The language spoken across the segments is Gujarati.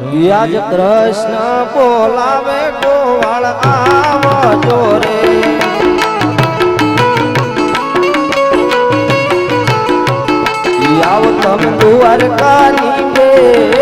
યાજ કૃષ્ણ બોલાવે ગોવાળ આવજો રે. આવ તમ દ્વારકાની બે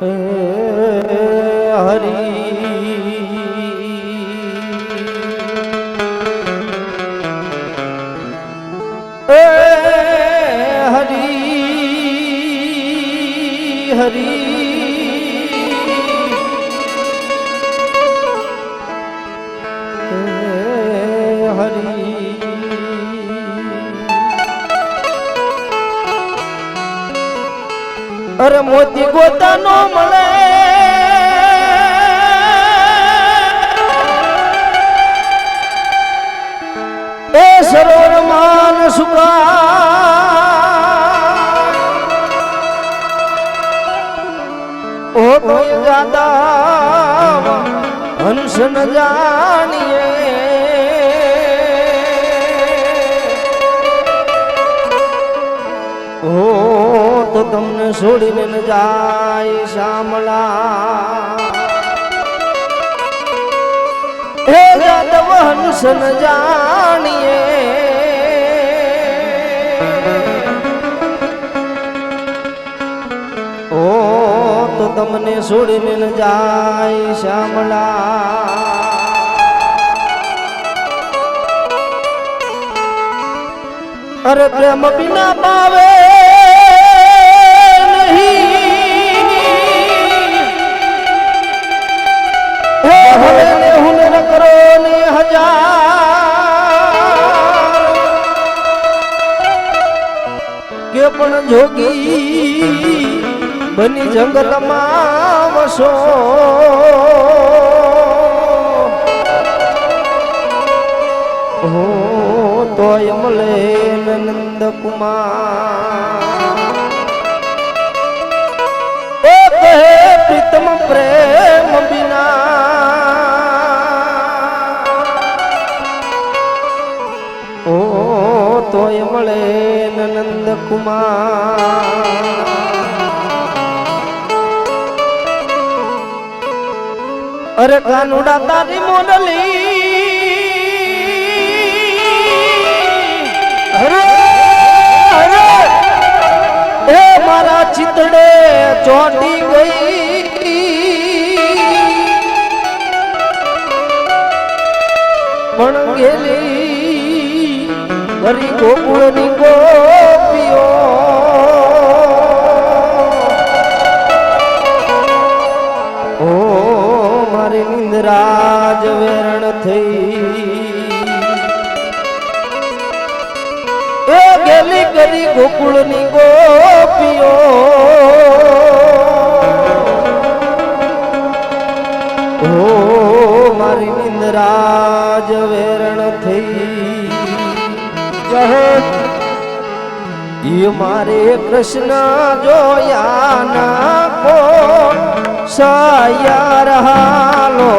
હરી હરી મોતી ગોતા નો મળે. એ સરોવર માન સુકા. ઓ જાદા હંસ ન જાણીએ. તમને છોડીને ન જાય શામળા. હે જાદવ હંસ ન જાણીએ. ઓ, તો તમને છોડીને ન જાય શ્યામલા અરે પ્રેમ બિના પાવે પણ જોગી બની જંગલમાં વસો. હો તો મળે નંદ કુમાર પ્રીતમ પ્રેમ બિના કુમાર અરે કાનુડા તારી મોડલી અરે અરે, એ મારા ચિતડે ચોટી ગઈ. પણ ગેલી હરી ગોકુળની ગોપીઓ થઈ. એ ગેલી કરી ગોકુળની ગોપીઓ. મારી નિંદરાજ વેરણ થઈ. એ મારે કૃષ્ણ જોયા ના કો. સાયા રહાલો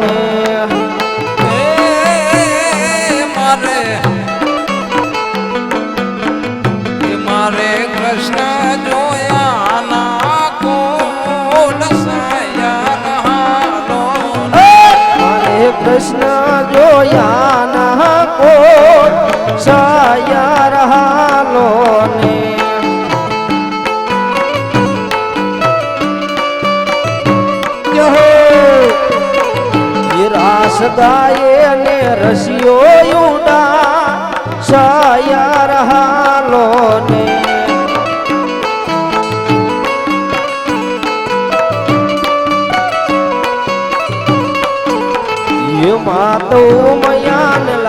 ને કૃષ્ણ જોયા ના કો સાયા રહાલો ને. રાસદાય ને રસિયો ઉડા સાયા માતો મયાન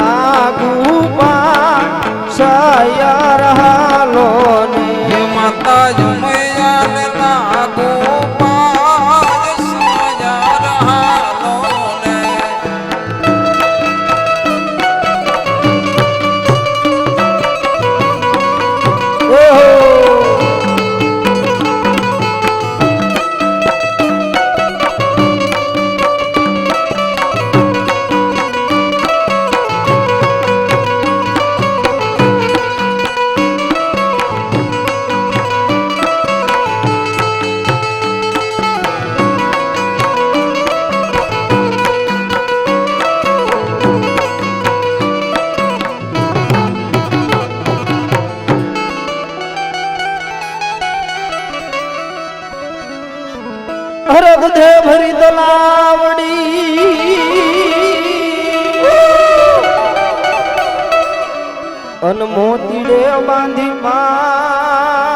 અન મોતીડે બાંધી માં.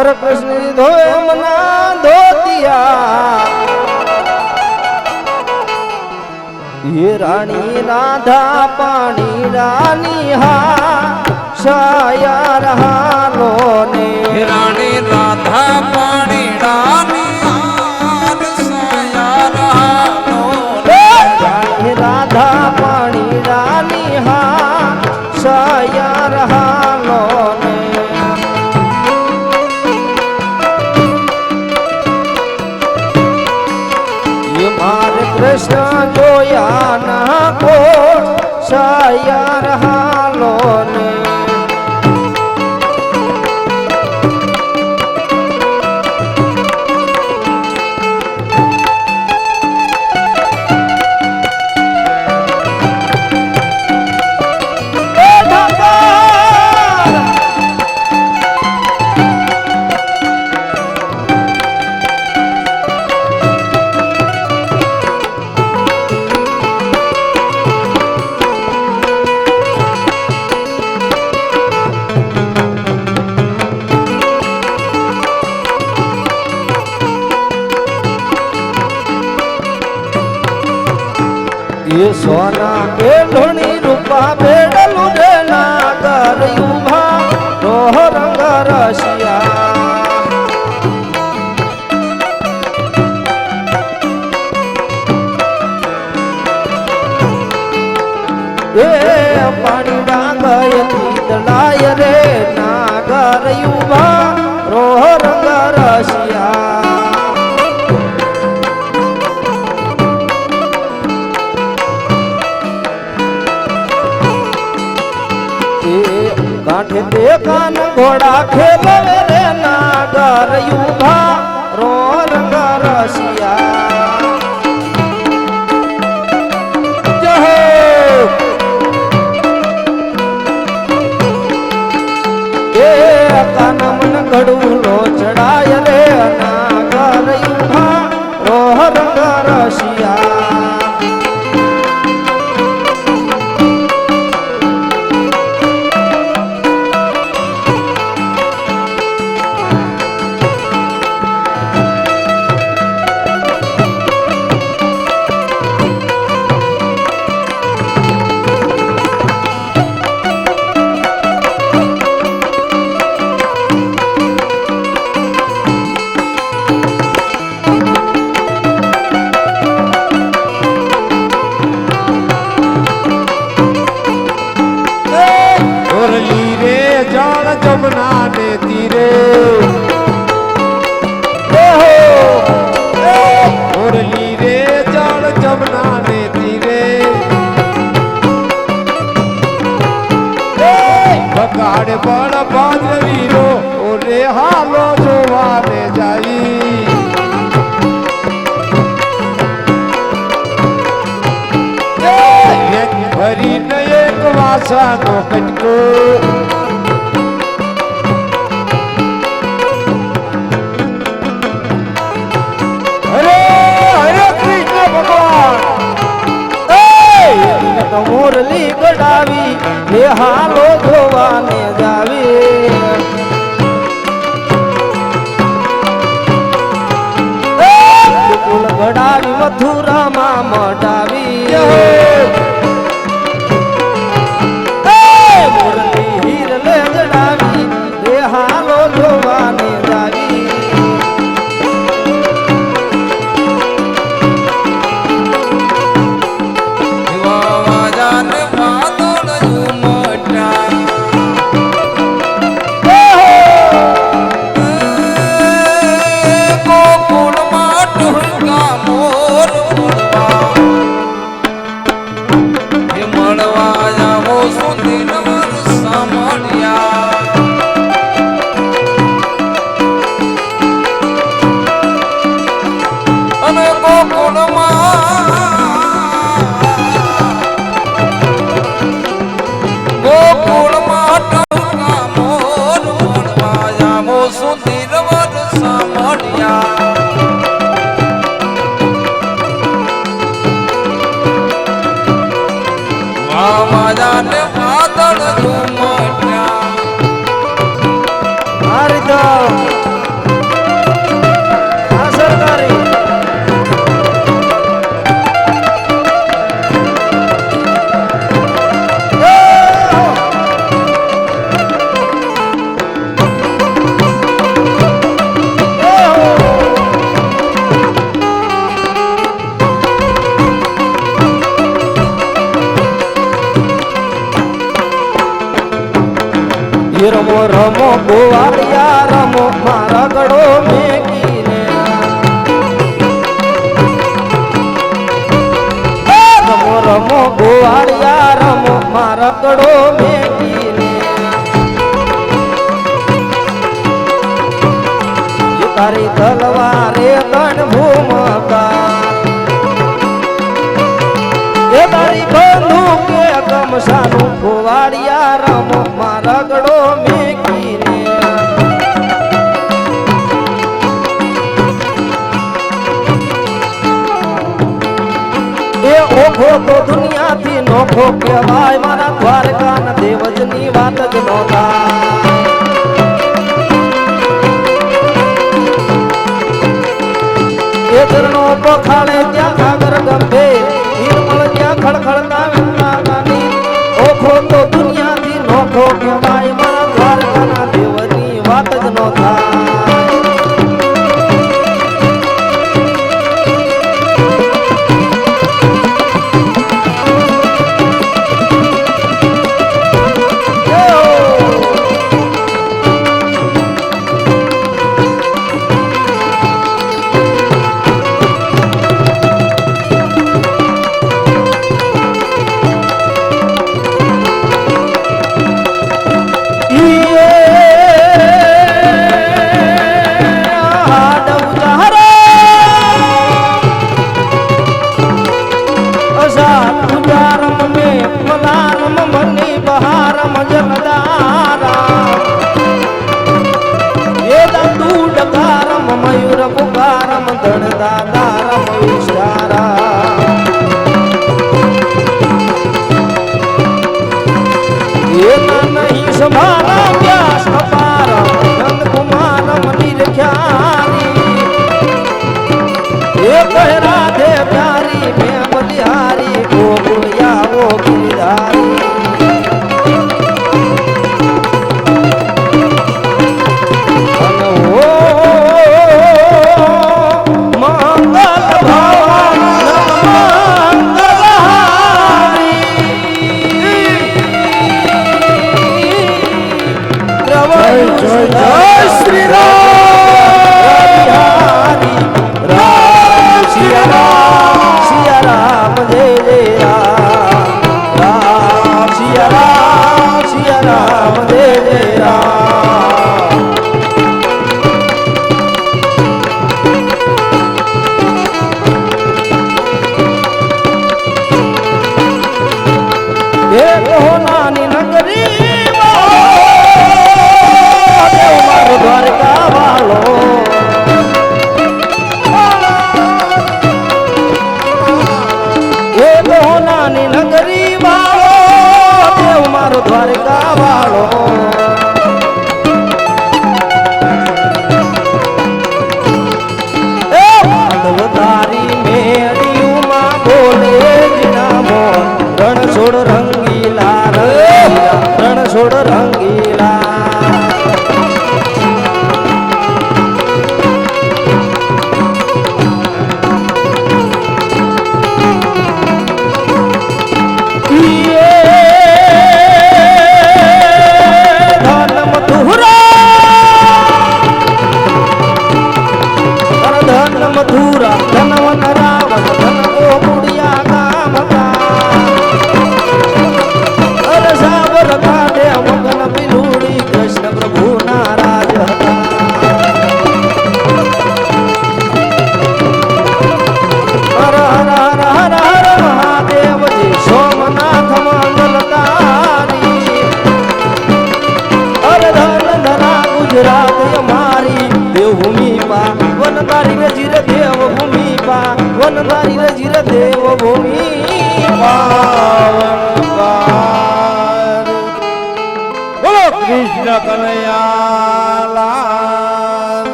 અરે કૃષ્ણ ધોએ મના ધોતિયા. એ રાણી રાધા પાણી રાની હા શાયર હાલો ને રાણી રાધા પાણી રાની રાધા પાણી રાની હા શાયર હાલો ને. એ મારે કૃષ્ણ જોયા ના કો શાયર હાલો ને. સોના બેઢણી રૂપા બેડલું રે નાગર યુભા રોહ રંગ રશિયા. એ પાણી ડાંગય તીતલાય રે નાગર યુભા રોહ રંગ રસિયા કાંઠે તે કાન ઘોડા ખેલવે રે નાગર યુભા રોર રંગ ને તીરે મુરલી રે જળ જમના ને તીરે બગાડ બળ બાજ વીરો ઓરે હાલો જોવાને જાઈ ભરીને એક વાસાનો કટકો. મોરલી ગડાવી હે હાલો જોવાને જાવી. ગડાવી મથુરામાં મડાવી રમો રમો ગોવાળિયા રમો મારા ગળો મેકી રે રમો રમો ગોવાળિયા રમો મારા ગળો મેકી તારી તલવારે ઓ કહેવાય મારા દ્વારકાના દેવજની વાત જ નોતા એ ધરણો પખાળે ત્યાં સાગર ગંભે, નિર્મળ ત્યાં ખડખડતા વેણા ઓખો તો દુનિયાથી નોખો કહેવાય, મારા દ્વારકાના દેવની વાત જ નોતા